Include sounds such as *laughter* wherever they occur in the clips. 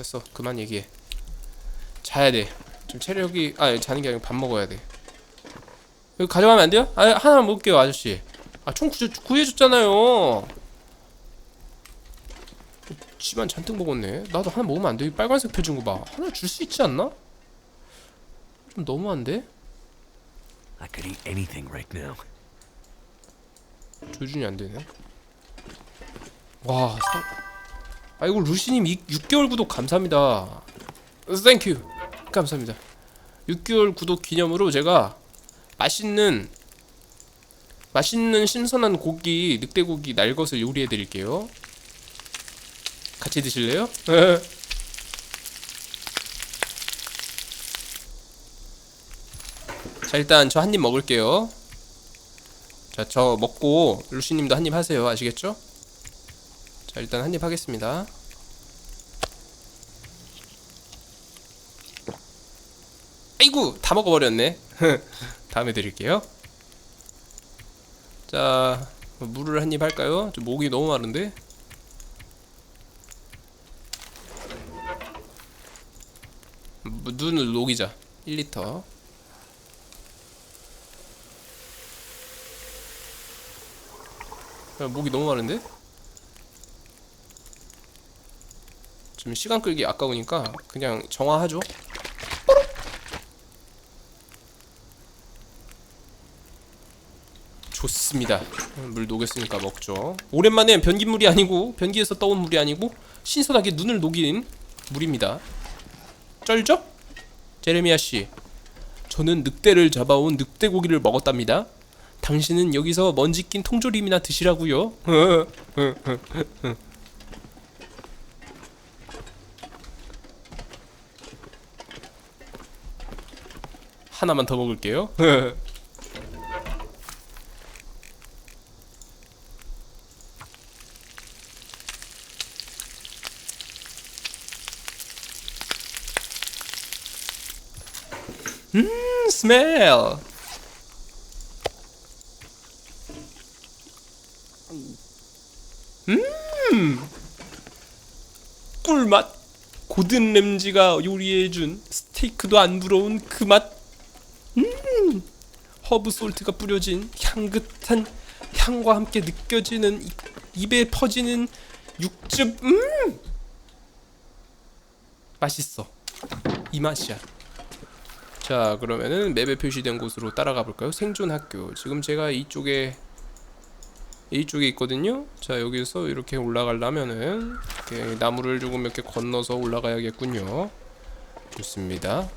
됐어 그만 얘기해 자야 돼 지금 체력이 아 자는 게 아니고 밥 먹어야 돼 이거 가져가면 안 돼요? 아 하나 먹을게요 아저씨 아 총 구해줬잖아요 집안 잔뜩 먹었네 나도 하나 먹으면 안 돼? 이 빨간색 펴진 거봐 하나 줄 수 있지 않나? 좀 너무한데? I could eat anything right now. 조준이 안 되네. 와, 상... 아이고 루시님 6개월 구독 감사합니다. 땡큐 감사합니다. 6개월 구독 기념으로 제가 맛있는 맛있는 신선한 고기 늑대고기 날것을 요리해 드릴게요. 같이 드실래요? *laughs* 자 일단 저 한 입 먹을게요. 자, 저 먹고 루시님도 한 입 하세요. 아시겠죠? 자, 일단 한입 하겠습니다. 아이고, 다 먹어버렸네. *laughs* 다음에 드릴게요. 자, 물을 한 입 할까요? 저 목이 너무 마른데. 무- 눈을 녹이자. 1리터. 야, 목이 너무 마른데? 지금 시간 끌기 아까우니까 그냥 정화하죠. 좋습니다. 물 녹였으니까 먹죠. 오랜만에 변기물이 아니고 변기에서 떠온 물이 아니고 신선하게 눈을 녹인 물입니다. 쩔죠? 제레미야 씨, 저는 늑대를 잡아온 늑대 고기를 먹었답니다. 당신은 여기서 먼지 낀 통조림이나 드시라고요. *laughs* 하나만 더 먹을게요. 음, 스멜. 꿀맛 고든 램지가 요리해준 스테이크도 안 부러운 그 맛. 음, 허브 솔트가 뿌려진 향긋한 향과 함께 느껴지는 이- 입에 퍼지는 육즙. 음, 맛있어. 이 맛이야. 자 그러면은 맵에 표시된 곳으로 따라가 볼까요? 생존 학교. 지금 제가 이쪽에 이쪽에 있거든요. 자 여기서 이렇게 올라가려면은 이렇게 나무를 조금 이렇게 건너서 올라가야겠군요. 좋습니다.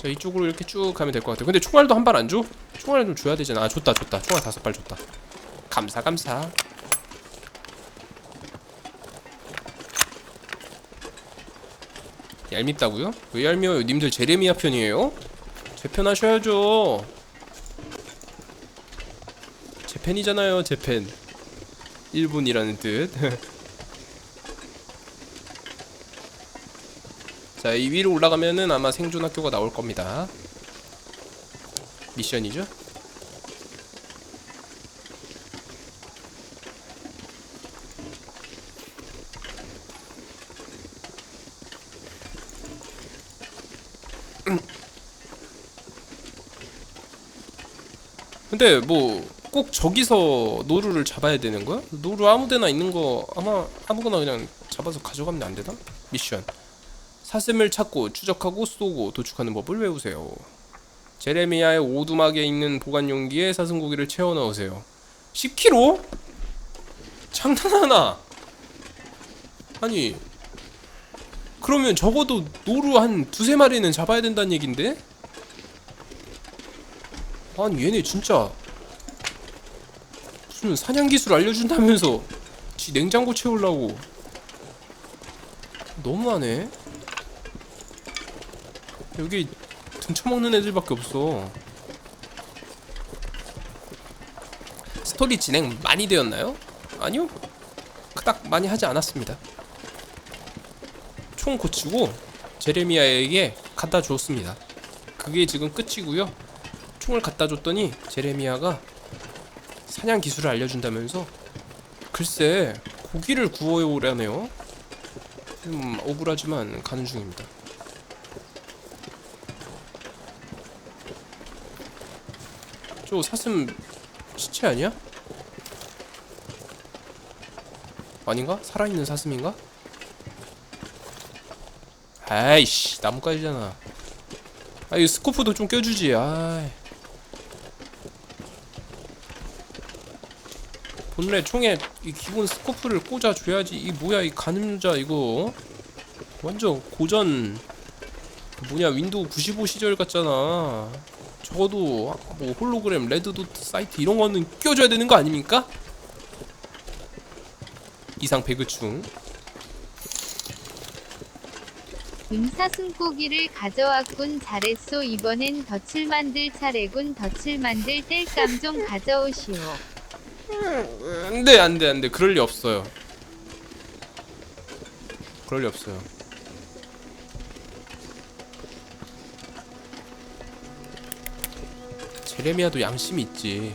자 이쪽으로 이렇게 쭉 가면 될 것 같아요. 근데 총알도 한 발 안 줘? 총알 좀 줘야 되잖아. 아 줬다 줬다. 총알 다섯 발 줬다. 감사 감사. 얄밉다고요? 왜 얄미워요? 님들 제레미야 편이에요? 제 편 하셔야죠. 제 팬이잖아요, 제 팬. 일본이라는 뜻. *laughs* 자, 이 위로 올라가면은 아마 생존 학교가 나올 겁니다. 미션이죠? 근데 뭐 꼭 저기서 노루를 잡아야 되는 거야? 노루 아무데나 있는 거 아마 아무거나 그냥 잡아서 가져가면 안 되나? 미션 사슴을 찾고 추적하고 쏘고 도축하는 법을 외우세요. 제레미야의 오두막에 있는 보관 용기에 사슴 고기를 채워 넣으세요. 10kg? 장난하나? 아니 그러면 적어도 노루 한 두세 마리는 잡아야 된다는 얘긴데? 아니 얘네 진짜 무슨 사냥 기술 알려준다면서 지 냉장고 채우려고 너무하네 여기 등쳐먹는 애들밖에 없어. 스토리 진행 많이 되었나요? 아니요. 그닥 많이 하지 않았습니다. 총 고치고 제레미야에게 갖다 주었습니다. 그게 지금 끝이고요. 총을 갖다 줬더니 제레미야가 사냥 기술을 알려준다면서 글쎄 고기를 구워오라네요. 좀 억울하지만 가는 중입니다. 저 사슴 시체 아니야? 아닌가? 살아있는 사슴인가? 아이씨 나뭇가지잖아 아이 스코프도 좀 껴주지 아이 본래 총에 이 기본 스코프를 꽂아줘야지 이 뭐야 이 가늠자 이거 완전 고전 그 뭐냐 윈도우 95 시절 같잖아 적어도 뭐 홀로그램 레드도트 사이트 이런 거는 껴줘야 되는 거 아닙니까? 이상 배그충. 음사슴고기를 가져왔군 잘했소. 이번엔 덫을 만들 차례군 덫을 만들 뗄감 좀 가져오시오. 안돼 안돼 안돼. 그럴 리 없어요. 그럴 리 없어요 제레미야도 양심이 있지.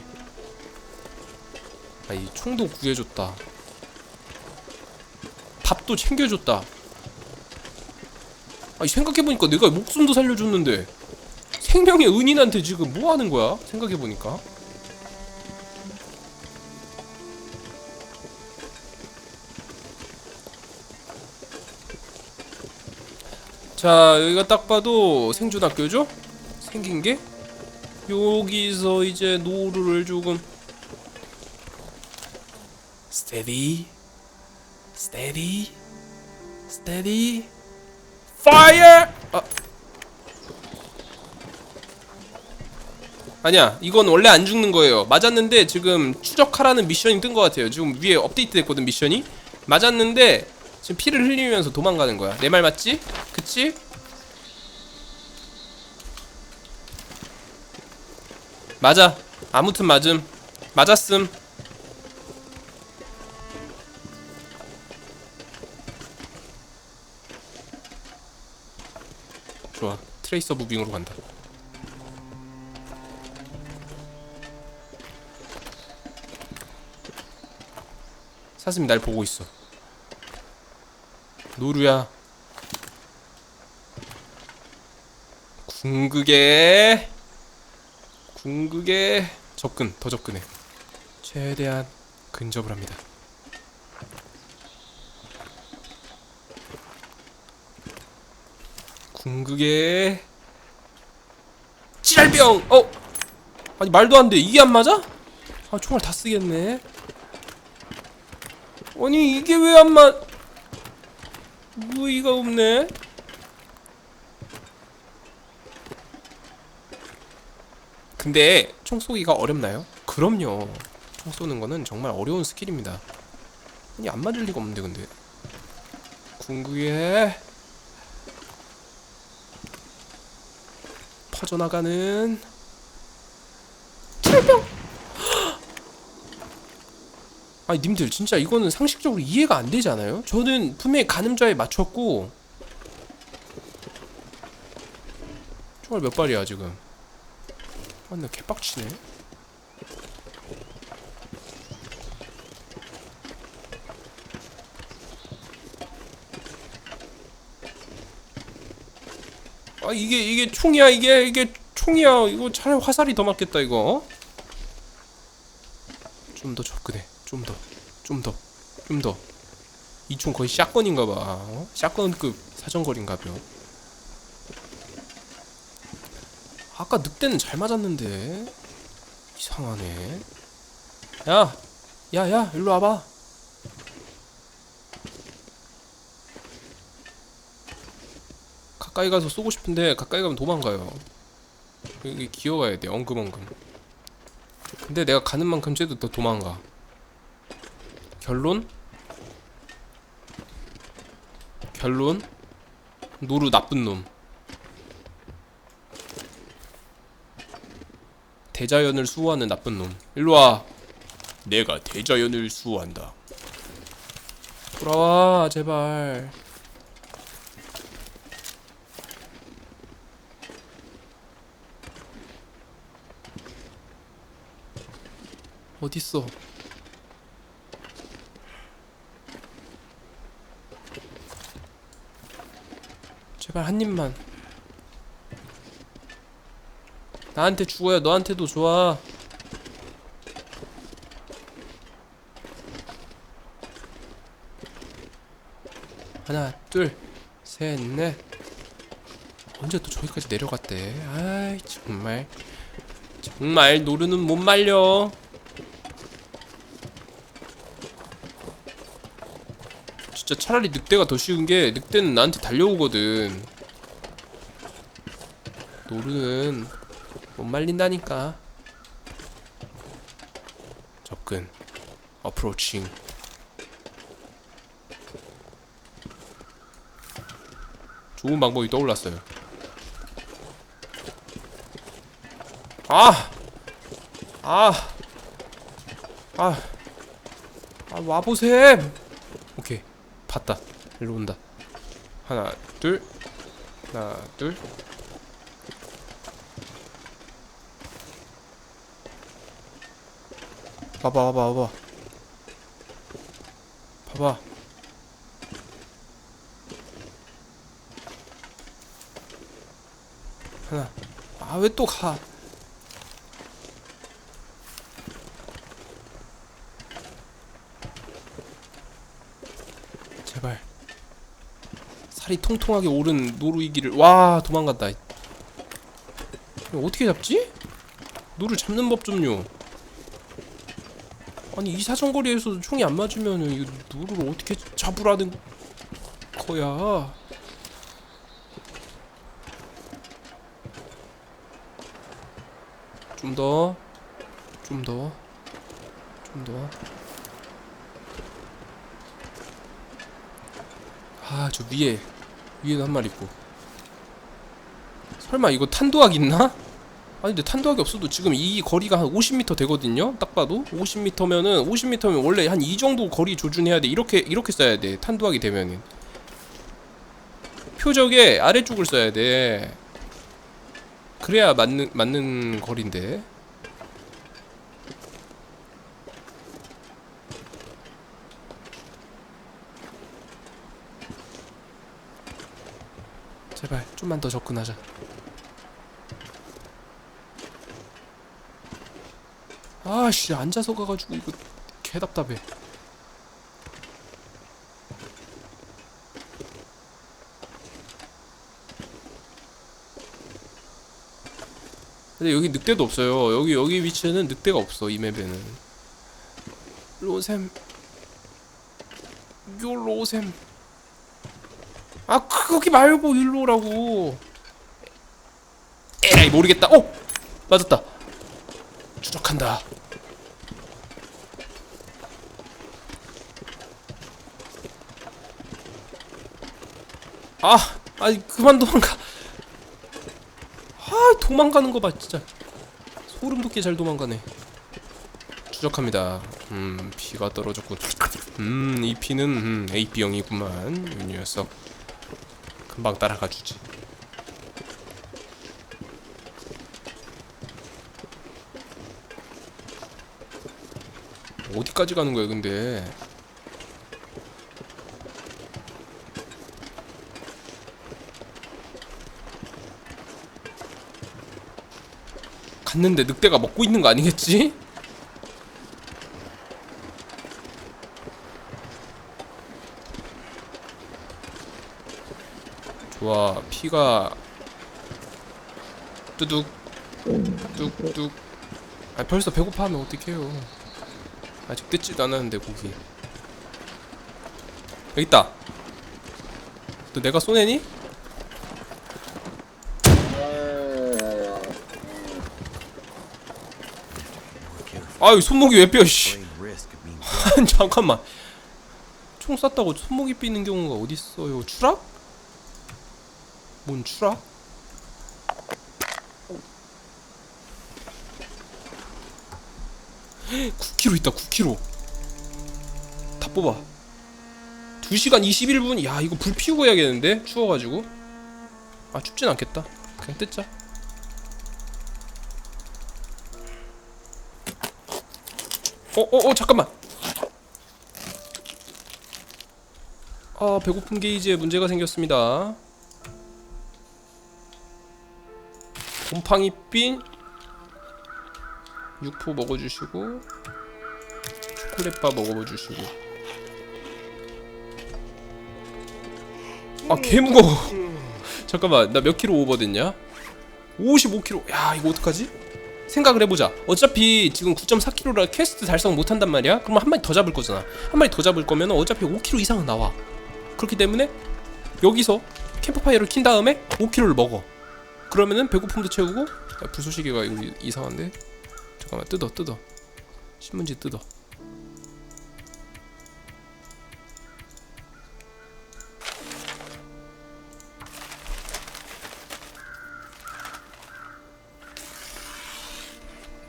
아이 총도 구해줬다. 밥도 챙겨줬다. 아니 생각해보니까 내가 목숨도 살려줬는데 생명의 은인한테 지금 뭐 하는 거야? 생각해보니까. 자 여기가 딱 봐도 생존학교죠? 생긴 게 여기서 이제 노루를 조금 스테디 스테디 스테디 파이어 아. 아니야 이건 원래 안 죽는 거예요. 맞았는데 지금 추적하라는 미션이 뜬 것 같아요. 지금 위에 업데이트 됐거든 미션이. 맞았는데 지금 피를 흘리면서 도망가는 거야. 내 말 맞지? 그치? 맞아. 아무튼 맞음. 맞았음. 좋아. 트레이서 무빙으로 간다. 사슴이 날 보고 있어. 노루야. 궁극에 궁극에 접근 더 접근해 최대한 근접을 합니다 궁극에 찌랄병 어 아니 말도 안 돼 이게 안 맞아? 아 총알 다 쓰겠네 아니 이게 왜 안 맞? 무의가 없네. 근데 총 쏘기가 어렵나요? 그럼요. 총 쏘는 거는 정말 어려운 스킬입니다. 아니 안 맞을 리가 없는데 근데. 궁극에 퍼져나가는 철병. *gasps* 아니 님들 진짜 이거는 상식적으로 이해가 안 되지 않아요? 저는 분명히 가늠자에 맞췄고 총알 몇 발이야 지금 아나 개빡치네 아 이게 이게 총이야 이게 이게 총이야 이거 차라리 화살이 더 맞겠다 이거 좀 더 접근해 좀 더, 좀 더, 좀 더. 이 총 거의 샷건인가봐. 어? 샷건급 사정거리인가벼. 아까 늑대는 잘 맞았는데 이상하네. 야, 야, 야, 일로 와봐. 가까이 가서 쏘고 싶은데 가까이 가면 도망가요. 여기 기어가야 돼, 엉금엉금. 근데 내가 가는 만큼 쟤도 더 도망가. 결론? 결론? 노루 나쁜 놈. 대자연을 수호하는 나쁜 놈. 일로 와. 내가 대자연을 수호한다. 돌아와, 제발. 어딨어? 제발 한 입만 나한테 죽어야 너한테도 좋아. 하나 둘셋넷. 언제 또 저기까지 내려갔대? 아이 정말. 정말 노루는 못 말려. 진짜 차라리 늑대가 더 쉬운 게 늑대는 나한테 달려오거든. 노루는 못 말린다니까 접근 어프로칭 좋은 방법이 떠올랐어요 아! 아! 아! 아 와보셈! 오케이 봤다 일로 온다 하나 둘 하나 둘 봐봐 봐봐 봐봐. 봐봐. 하나. 아 왜 또 가? 제발. 살이 통통하게 오른 노루이기를. 와 도망갔다. 어떻게 잡지? 노루 잡는 법 좀요 아니 이 사정거리에서도 총이 안 맞으면은 이 노루를 어떻게 잡으라는 거야 좀 더, 좀 더, 좀 더. 아, 저 위에, 위에도 한 마리 있고. 설마 이거 탄도학 있나? 아니 근데 탄도학이 없어도 지금 이 거리가 한 50m 되거든요. 딱 봐도 50m면은 50m면 원래 한 이 정도 거리 조준해야 돼. 이렇게 이렇게 써야 돼. 탄도학이 되면은 표적에 아래쪽을 써야 돼. 그래야 맞는 맞는 거리인데. 제발 좀만 더 접근하자. 아씨 앉아서 가가지고 이거 개 답답해. 근데 여기 늑대도 없어요. 여기 여기 위치에는 늑대가 없어 이 맵에는. 로셈. 요 로셈. 아 거기 말고 일로라고. 에이 모르겠다. 오 맞았다. 추적한다. 아, 아니 그만 도망가. 아, 도망가는 거 봐, 진짜. 소름 돋게 잘 도망가네. 추적합니다. 음, 피가 떨어졌군. 음, 이 피는 음, AB형이구만. 이 녀석. 금방 따라가 주지. 어디까지 가는 거야, 근데? 갔는데 늑대가 먹고 있는 거 아니겠지? 좋아 피가 뚜둑 뚝뚝 아 벌써 배고파하면 어떡해요 아직 뜯지도 않았는데 고기 여기 있다 너 내가 쏘내니? 아유 손목이 왜뼈 씨. 아니, *laughs* 잠깐만 총 쐈다고 손목이 삐는 경우가 어딨어요 추락? 뭔 추락? 9kg 있다 9kg 다 뽑아. 2시간 21분? 야 이거 불 피우고 해야겠는데? 추워가지고. 아 춥진 않겠다. 그냥 뜯자. 어어어 잠깐만. 아 배고픔 게이지에 문제가 생겼습니다. 곰팡이빈 육포 먹어주시고 초콜릿바 먹어주시고. 아 개무거워. *laughs* 잠깐만 나 몇 킬로 오버 됐냐? 55킬로. 야 이거 어떡하지? 생각을 해보자. 어차피 지금 9.4킬로라 퀘스트 달성 못한단 말이야? 그러면 한 마리 더 잡을 거잖아. 한 마리 더 잡을 거면 어차피 5킬로 이상은 나와. 그렇기 때문에 여기서 캠프파이어를 킨 다음에 5킬로를 먹어. 그러면은 배고픔도 채우고. 야, 이- 이상한데 잠깐만 뜯어 뜯어. 신문지 뜯어.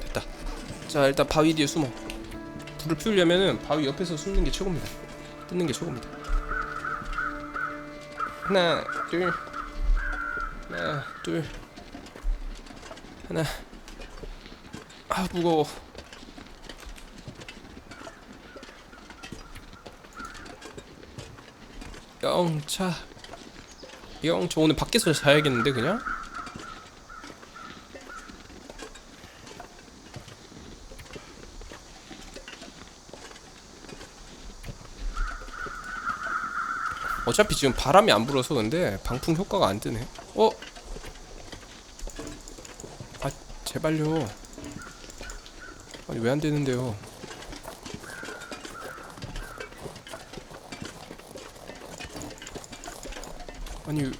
됐다. 자 일단 바위 뒤에 숨어. 불을 피우려면은 바위 옆에서 숨는 게 최고입니다. 뜯는 게 최고입니다. 하나 둘. 하나 둘. 하나 아 무거워. 영차. 영차 오늘 밖에서 자야겠는데 그냥? 어차피 지금 바람이 안 불어서 근데 방풍 효과가 안 뜨네. 어? 아 제발요 왜 안 되는데요? 아니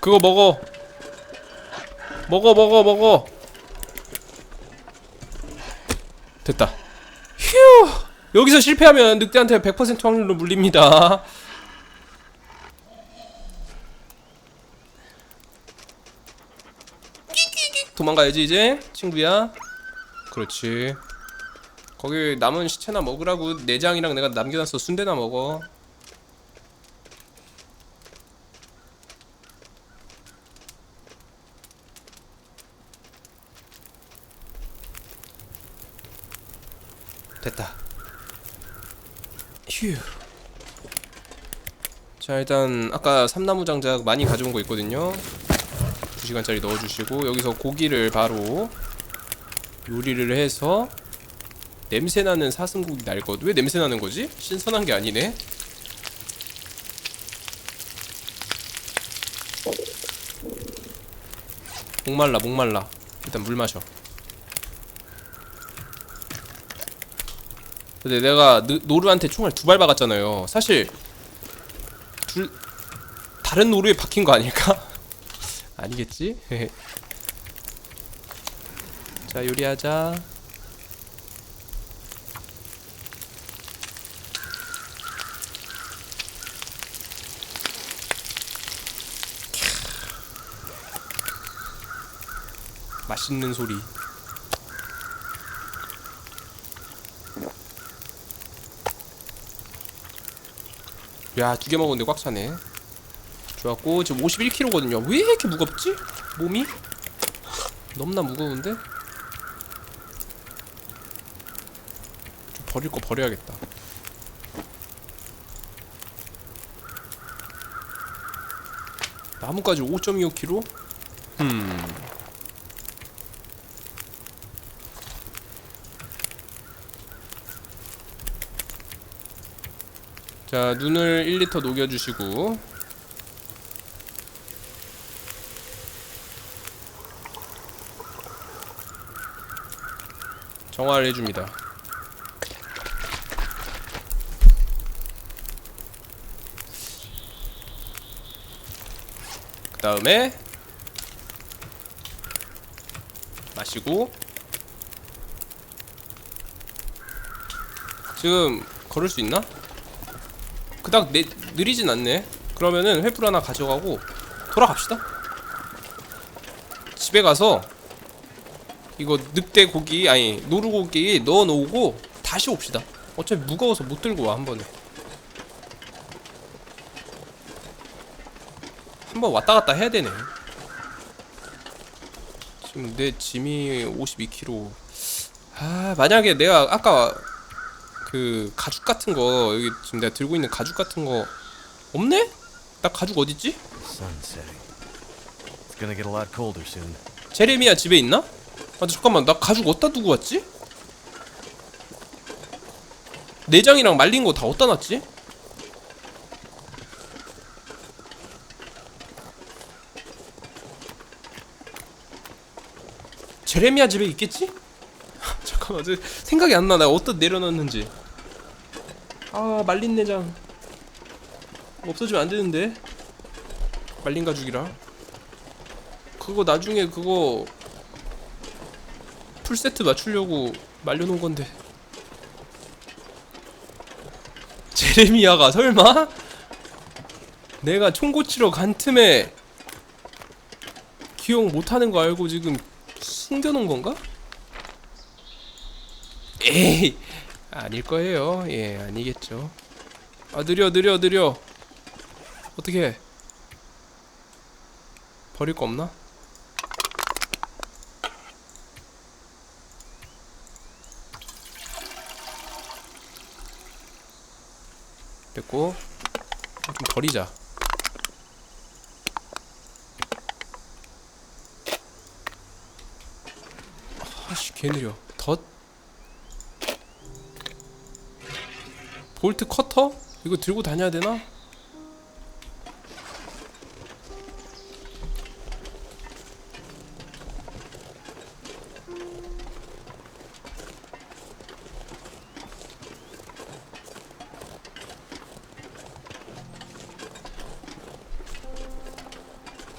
그거 먹어. 먹어 먹어 먹어. 됐다. 휴 여기서 실패하면 늑대한테 100% 확률로 물립니다. *laughs* 도망가야지 이제. 친구야. 그렇지. 거기 남은 시체나 먹으라고 내장이랑 내가 남겨놨어. 순대나 먹어 자 일단 아까 삼나무 장작 많이 가져온 거 있거든요. 2시간짜리 넣어주시고 여기서 고기를 바로 요리를 해서 냄새나는 사슴고기 날것. 왜 냄새나는 거지? 신선한 게 아니네. 목말라 목말라. 일단 물 마셔. 근데 내가 느, 노루한테 총알 두 발 박았잖아요. 사실 둘 다른 노루에 박힌 거 아닐까? *laughs* 아니겠지? *laughs* 자 요리하자 맛있는 소리 야 두 개 먹었는데 꽉 차네 좋았고 지금 51kg거든요 왜 이렇게 무겁지? 몸이? 너무나 무거운데? 좀 버릴 거 버려야겠다 나무까지 5.25kg? 음 자 눈을 1리터 녹여주시고. 정화를 해줍니다. 그 다음에 마시고. 지금 걸을 수 있나? 그닥 내, 느리진 않네. 그러면은 횃불 하나 가져가고 돌아갑시다. 집에 가서 이거 늑대 고기 아니 노루고기 넣어 놓고 다시 옵시다. 어차피 무거워서 못 들고 와 한 번에. 한 번 왔다 갔다 해야 되네. 지금 내 짐이 52kg 아 만약에 내가 아까 그 가죽 같은 거 여기 지금 내가 들고 있는 가죽 같은 거 없네? 나 가죽 어딨지? 제레미야 집에 있나? 아 잠깐만 나 가죽 어디다 두고 왔지? 내장이랑 말린 거 다 어디다 놨지? 제레미야 집에 있겠지? 잠깐만 저 생각이 안 나. 나 어디다 내려놨는지. 아 말린 내장 없어지면 안 되는데 말린 가죽이라. 그거 나중에 그거 풀 세트 맞추려고 말려놓은 건데. 제레미야가 설마? 내가 총 고치러 간 틈에 기억 못하는 거 알고 지금 숨겨놓은 건가? 에이 아닐 거예요. 예 아니겠죠. 아 느려 느려 느려. 어떻게 버릴 거 없나? 됐고 좀 버리자 아씨 개 느려 덧 볼트 커터? 이거 들고 다녀야 되나?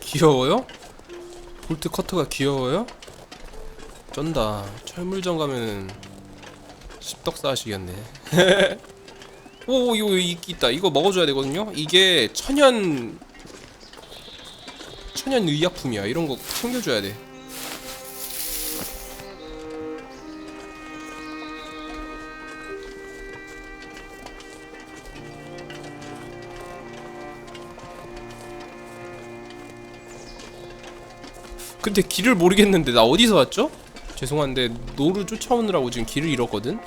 귀여워요? 볼트 커터가 귀여워요? 쩐다 철물점 가면은 십덕사 하시겠네 *laughs* 오 이거 이 있다 이거 먹어줘야 되거든요 이게 천연 천연 의약품이야 이런 거 챙겨줘야 돼 근데 길을 모르겠는데 나 어디서 왔죠? 죄송한데 노루 쫓아오느라고 지금 길을 잃었거든?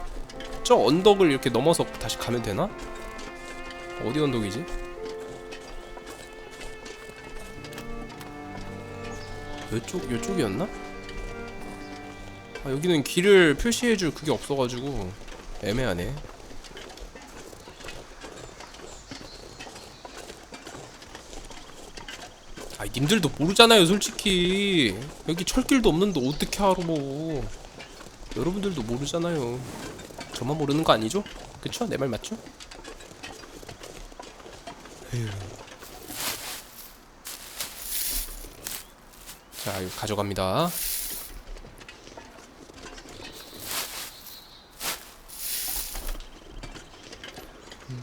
저 언덕을 이렇게 넘어서 다시 가면 되나? 어디 언덕이지? 이쪽 이쪽이었나? 아 여기는 길을 표시해줄 그게 없어가지고 애매하네. 아 님들도 모르잖아요 솔직히 여기 철길도 없는데 어떻게 알아 뭐 여러분들도 모르잖아요 저만 모르는 거 아니죠? 그쵸? 내 말 맞죠? 자 이거 가져갑니다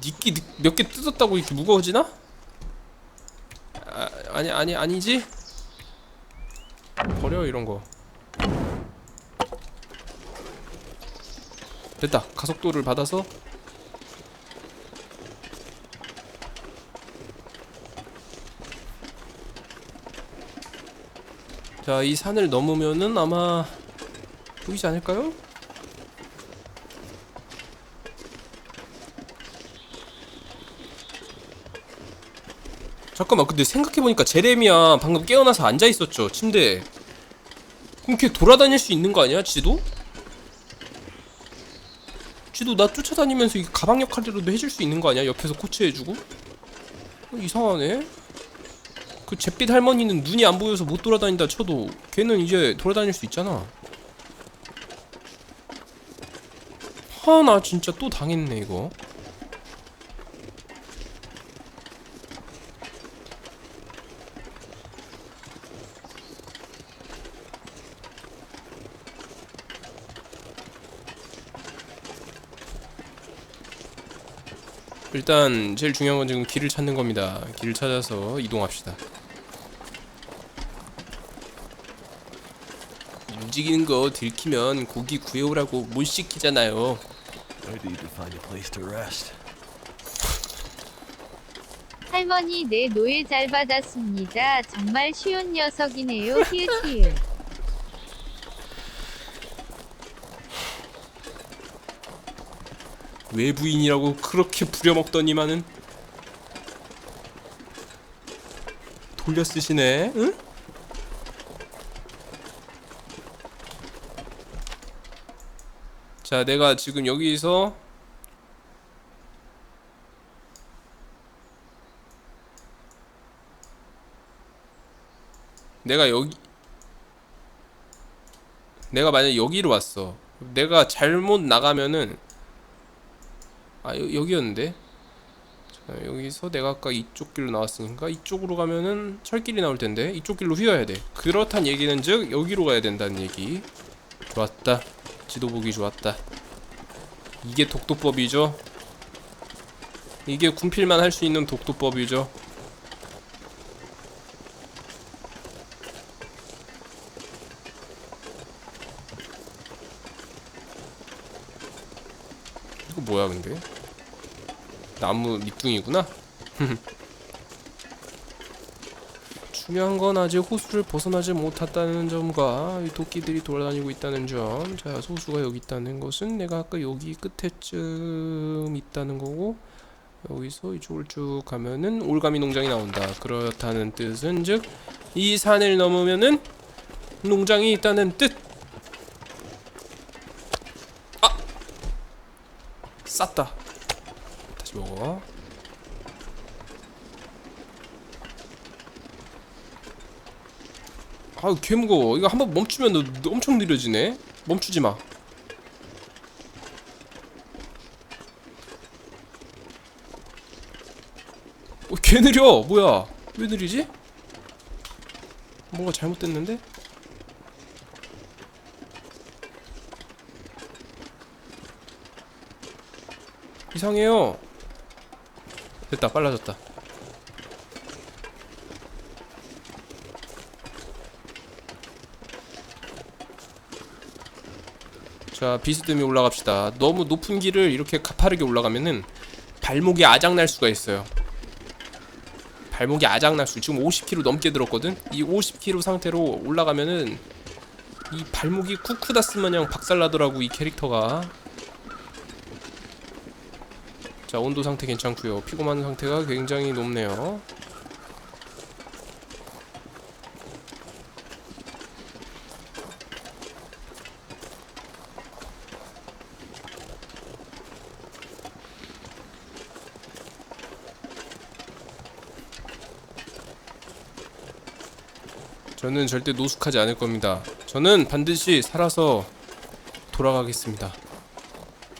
니끼 몇 개 뜯었다고 이렇게 무거워지나? 아, 아니 아니 아니지? 버려 이런 거. 됐다. 가속도를 받아서 자, 이 산을 넘으면은 아마 보이지 않을까요? 잠깐만 근데 생각해보니까 제레미야 방금 깨어나서 앉아있었죠 침대에 그럼 걔 돌아다닐 수 있는 거 아니야 지도? 지도 나 쫓아다니면서 이 가방 역할이라도 해줄 수 있는 거 아니야? 옆에서 코치해주고? 어, 이상하네. 그 잿빛 할머니는 눈이 안 보여서 못 돌아다닌다 쳐도 걔는 이제 돌아다닐 수 있잖아. 하 나 진짜 또 당했네 이거 일단 제일 중요한 건 지금 길을 찾는 겁니다. 길을 찾아서 이동합시다. 움직이는 거 들키면 고기 구해오라고 못 시키잖아요. I need to find a place to rest. 할머니 내 노예 잘 받았습니다. 정말 쉬운 녀석이네요. 히읗 히읗. 외부인이라고 그렇게 부려먹더니만은 돌려 쓰시네. 응? 자, 내가 지금 여기서 내가 여기 내가 만약 여기로 왔어. 내가 잘못 나가면은 아 여, 여기였는데 자, 여기서 내가 아까 이쪽 길로 나왔으니까 이쪽으로 가면은 철길이 나올 텐데 이쪽 길로 휘어야 돼. 그렇단 얘기는 즉 여기로 가야 된다는 얘기. 좋았다. 지도 보기 좋았다. 이게 독도법이죠. 이게 군필만 할 수 있는 독도법이죠. 뭐야 근데? 나무 밑둥이구나? *laughs* 중요한 건 아직 호수를 벗어나지 못했다는 점과 이 도끼들이 돌아다니고 있다는 점. 자, 호수가 여기 있다는 것은 내가 아까 여기 끝에쯤 있다는 거고 여기서 이쪽을 쭉 가면은 올가미 농장이 나온다. 그렇다는 뜻은 즉 이 산을 넘으면은 농장이 있다는 뜻. 아! 쌌다. 다시 먹어. 아우 개 무거워. 이거 한번 멈추면 너, 너 엄청 느려지네. 멈추지 마. 어, 개 느려. 뭐야? 왜 느리지? 뭔가 잘못됐는데? 이상해요. 됐다 빨라졌다 자 비스듬히 올라갑시다. 너무 높은 길을 이렇게 가파르게 올라가면은 발목이 아작날 수가 있어요. 발목이 아작날 수 지금 50km 넘게 들었거든? 이 50km 상태로 올라가면은 이 발목이 쿠쿠다스 마냥 박살나더라고 이 캐릭터가. 자 온도 상태 괜찮고요. 피고만 상태가 굉장히 높네요 저는 절대 노숙하지 않을 겁니다. 저는 반드시 살아서 돌아가겠습니다.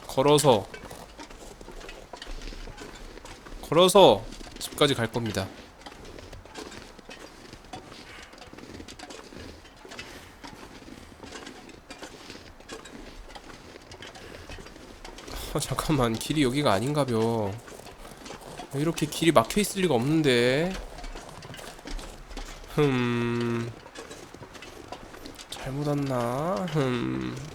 걸어서 걸어서 집까지 갈 겁니다. 아, 잠깐만 길이 여기가 아닌가벼. 이렇게 길이 막혀 있을 리가 없는데. 흠. 잘못 왔나? 흠.